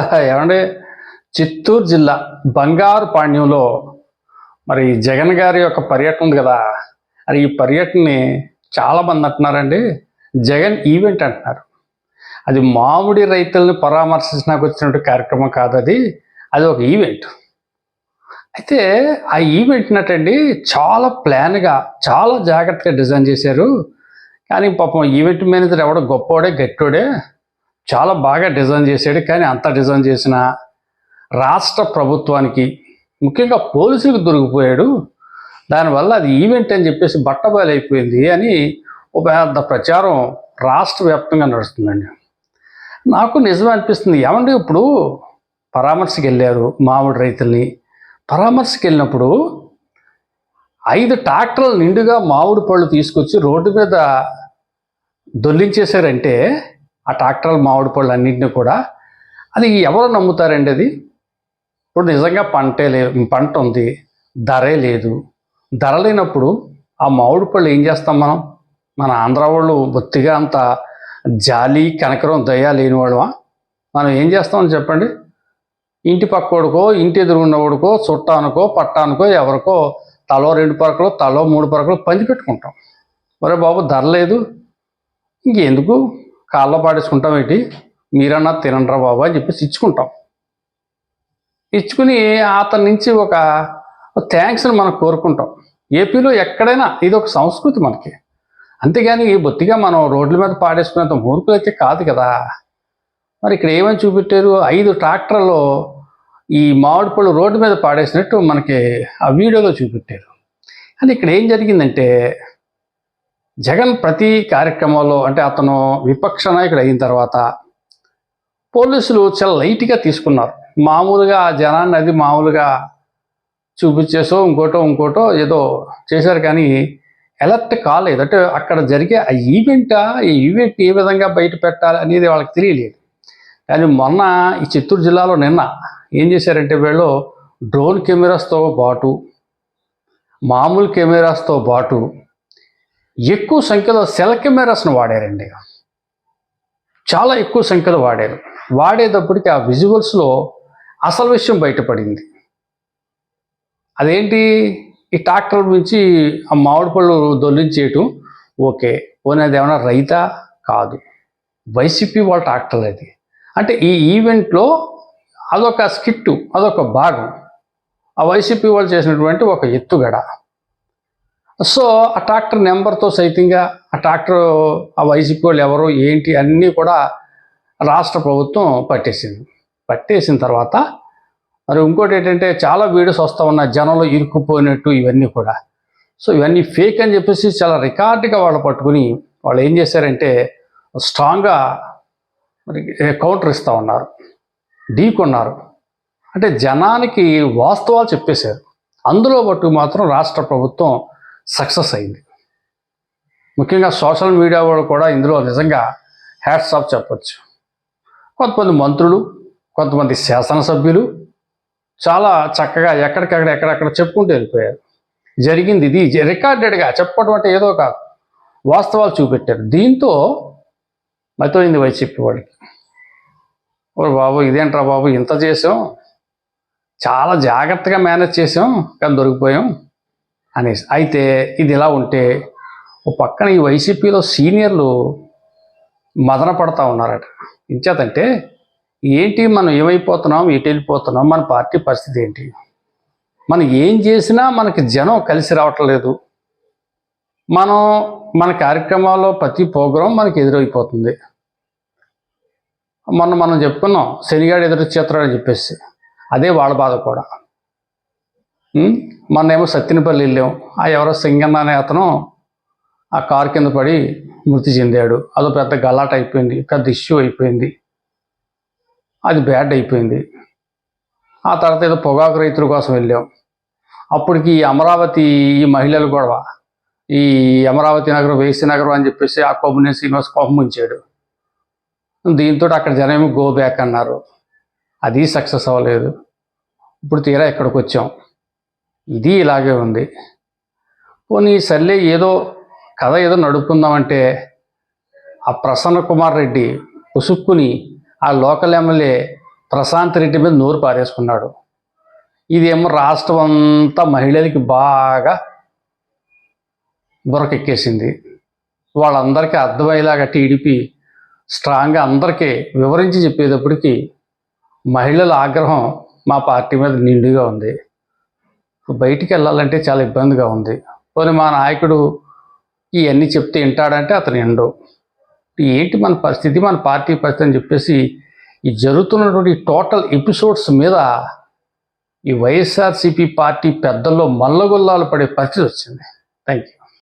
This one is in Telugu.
ఏమండి? చిత్తూరు జిల్లా బంగారు పాణ్యంలో మరి జగన్ గారి యొక్క పర్యటన ఉంది కదా అది ఈ పర్యటనని చాలా మంది అంటున్నారండి. జగన్ ఈవెంట్ అంటున్నారు. అది మామిడి రైతులను పరామర్శించడానికి వచ్చినట్టు కార్యక్రమం కాదు అది అది ఒక ఈవెంట్. అయితే ఆ ఈవెంట్ నటండి చాలా ప్లాన్గా చాలా జాగ్రత్తగా డిజైన్ చేశారు. కానీ పాపం ఈవెంట్ మేనేజర్ ఎవడో గొప్పోడే గట్టోడే చాలా బాగా డిజైన్ చేశాడు కానీ అంత డిజైన్ చేసిన రాష్ట్ర ప్రభుత్వానికి ముఖ్యంగా పోలీసులకు దొరికిపోయాడు. దానివల్ల అది ఈవెంట్ అని చెప్పేసి బట్టబయలైపోయింది అయిపోయింది అని ఒక పెద్ద ప్రచారం రాష్ట్ర వ్యాప్తంగా నడుస్తుందండి. నాకు నిజం అనిపిస్తుంది ఏమండి ఇప్పుడు పరామర్శకి వెళ్ళారు మామిడి రైతుల్ని. పరామర్శకి వెళ్ళినప్పుడు ఐదు ట్రాక్టర్లు నిండుగా మామిడి పళ్ళు తీసుకొచ్చి రోడ్డు మీద దొల్లించేశారంటే ఆ ట్రాక్టర్ల మామిడి పళ్ళు అన్నింటినీ కూడా. అది ఎవరు నమ్ముతారండి అది? ఇప్పుడు నిజంగా పంటే లే పంట ఉంది ధరే లేదు. ధర లేనప్పుడు ఆ మామిడి పళ్ళు ఏం చేస్తాం మనం? మన ఆంధ్ర వాళ్ళు బొత్తిగా అంత జాలి కనకరం దయ లేని వాళ్ళమా? మనం ఏం చేస్తామని చెప్పండి? ఇంటి పక్కోడికో ఇంటి ఎదురుగున్నవాడికో చుట్టానికో పట్టానికో ఎవరికో తలో రెండు పరకలు తలో మూడు పరకలు పంచి పెట్టుకుంటాం. మరే బాబు ధర లేదు. ఇంకెందుకు? కాళ్ళలో పాడేసుకుంటాం ఏంటి? మీరన్నా తినండ్రా బాబు అని చెప్పేసి ఇచ్చుకుంటాం. ఇచ్చుకుని అతని నుంచి ఒక థ్యాంక్స్ని మనం కోరుకుంటాం. ఏపీలో ఎక్కడైనా ఇది ఒక సంస్కృతి మనకి. అంతేగాని బొత్తిగా మనం రోడ్ల మీద పాడేసుకునేంత మూర్ఖులు అయితే కాదు కదా. మరి ఇక్కడ ఏమని చూపెట్టారు? ఐదు ట్రాక్టర్లో ఈ మామిడి పళ్ళు రోడ్డు మీద పాడేసినట్టు మనకి ఆ వీడియోలో చూపెట్టారు. కానీ ఇక్కడ ఏం జరిగిందంటే జగన్ ప్రతి కార్యక్రమంలో అంటే అతను విపక్ష నాయకుడు అయిన తర్వాత పోలీసులు చాలా లైట్గా తీసుకున్నారు. మామూలుగా ఆ జనాన్ని అది మామూలుగా చూపించేసో ఇంకోటో ఇంకోటో ఏదో చేశారు కానీ ఎలర్ట్ కాలేదు. అంటే అక్కడ జరిగే ఆ ఈవెంటా ఈ ఈవెంట్ ఏ విధంగా బయట పెట్టాలి అనేది వాళ్ళకి తెలియలేదు. కానీ మొన్న ఈ చిత్తూరు జిల్లాలో నిన్న ఏం చేశారంటే వీళ్ళు డ్రోన్ కెమెరాస్తో పాటు మామూలు కెమెరాస్తో పాటు ఎక్కువ సంఖ్యలో సెల్ కెమెరాస్ను వాడారండి. చాలా ఎక్కువ సంఖ్యలో వాడారు. వాడేటప్పటికి ఆ విజువల్స్లో అసలు విషయం బయటపడింది. అదేంటి? ఈ ట్రాక్టర్ నుంచి ఆ మామిడి పళ్ళు దొల్లించేయటం ఓకే. పోనీ అది ఏమైనా రైతా? కాదు. వైసీపీ వాళ్ళ ట్రాక్టర్ అది. అంటే ఈ ఈవెంట్లో అదొక స్కిట్టు అదొక భాగం. ఆ వైసీపీ వాళ్ళు చేసినటువంటి ఒక ఎత్తుగడ. సో ఆ ట్రాక్టర్ నెంబర్తో సైతంగా ఆ ట్రాక్టర్ ఆ వైసీపీ వాళ్ళు ఎవరు ఏంటి అన్నీ కూడా రాష్ట్ర ప్రభుత్వం పట్టేసింది. పట్టేసిన తర్వాత మరి ఇంకోటి ఏంటంటే చాలా వీడియోస్ వస్తూ ఉన్నాయి జనంలో ఇరుక్కుపోయినట్టు ఇవన్నీ కూడా. సో ఇవన్నీ ఫేక్ అని చెప్పేసి చాలా రికార్డుగా వాళ్ళు పట్టుకుని వాళ్ళు ఏం చేశారంటే స్ట్రాంగ్గా మరి కౌంటర్ ఇస్తూ ఉన్నారు. ఢీకొన్నారు అంటే జనానికి వాస్తవాలు చెప్పేశారు. అందులో బట్టు మాత్రం రాష్ట్ర ప్రభుత్వం సక్సెస్ అయింది. ముఖ్యంగా సోషల్ మీడియా వాళ్ళు కూడా ఇందులో నిజంగా హ్యాట్స్ ఆఫ్ చెప్పచ్చు. కొంతమంది మంత్రులు కొంతమంది శాసనసభ్యులు చాలా చక్కగా ఎక్కడికక్కడ ఎక్కడెక్కడ చెప్పుకుంటూ వెళ్ళిపోయారు. జరిగింది ఇది రికార్డెడ్గా చెప్పడం అంటే ఏదో కాదు. వాస్తవాలు చూపెట్టారు. దీంతో మతమైంది వైసీపీ వాడికి ఓ బాబు ఇదేంట్రా బాబు ఇంత చేసాం. చాలా జాగ్రత్తగా మేనేజ్ చేసాం కానీ దొరికిపోయాం. అనేసి. అయితే ఇది ఇలా ఉంటే ఓ పక్కన ఈ వైసీపీలో సీనియర్లు మదన పడతా ఉన్నారట. ఇంచేతంటే ఏంటి మనం ఏమైపోతున్నాం ఎటు వెళ్ళిపోతున్నాం మన పార్టీ పరిస్థితి ఏంటి? మనం ఏం చేసినా మనకి జనం కలిసి రావట్లేదు మనం మన కార్యక్రమాల్లో ప్రతి ప్రోగ్రాం మనకి ఎదురైపోతుంది. మొన్న మనం చెప్పుకున్నాం శనిగాడు ఎదురు అని చెప్పేసి. అదే వాళ్ళ బాధ కూడా. మొన్నేమో సత్తినపల్లి వెళ్ళాం. ఆ ఎవరో సింగన్న అనే అతను ఆ కారు కింద పడి మృతి చెందాడు. అదో పెద్ద గలాట అయిపోయింది. పెద్ద ఇష్యూ అయిపోయింది. అది బ్యాడ్ అయిపోయింది. ఆ తర్వాత ఏదో పొగాకు రైతుల కోసం వెళ్ళాం. అప్పటికి ఈ అమరావతి ఈ మహిళలు గొడవ. ఈ అమరావతి నగరం వేసి నగరం అని చెప్పేసి ఆ కొమ్మునే శ్రీనివాస్ కోపం ఉంచాడు దీంతో అక్కడ జనం గో బ్యాక్ అన్నారు. అది సక్సెస్ అవ్వలేదు. ఇప్పుడు తీరా ఇక్కడికి వచ్చాం ఇది ఇలాగే ఉంది. పోనీ సర్లే ఏదో కథ ఏదో నడుపుకుందామంటే ఆ ప్రసన్న కుమార్ రెడ్డి ఉసుక్కుని ఆ లోకల్ ఎమ్మెల్యే ప్రశాంత్ రెడ్డి మీద నోరు పారేసుకున్నాడు. ఇదేమో రాష్ట్రం అంతా మహిళలకి బాగా బురకెక్కేసింది. వాళ్ళందరికీ అర్థమయ్యేలాగా టీడీపీ స్ట్రాంగ్గా అందరికీ వివరించి చెప్పేటప్పటికి మహిళల ఆగ్రహం మా పార్టీ మీద నిండుగా ఉంది. బయటికి వెళ్ళాలంటే చాలా ఇబ్బందిగా ఉంది. పోనీ మా నాయకుడు ఇవన్నీ చెప్తే వింటాడంటే అతను ఎండు ఏంటి మన పరిస్థితి మన పార్టీ పరిస్థితి అని చెప్పేసి ఈ జరుగుతున్నటువంటి టోటల్ ఎపిసోడ్స్ మీద ఈ వైఎస్ఆర్సీపీ పార్టీ పెద్దల్లో మల్లగొల్లాలు పడే పరిస్థితి వచ్చింది. Thank you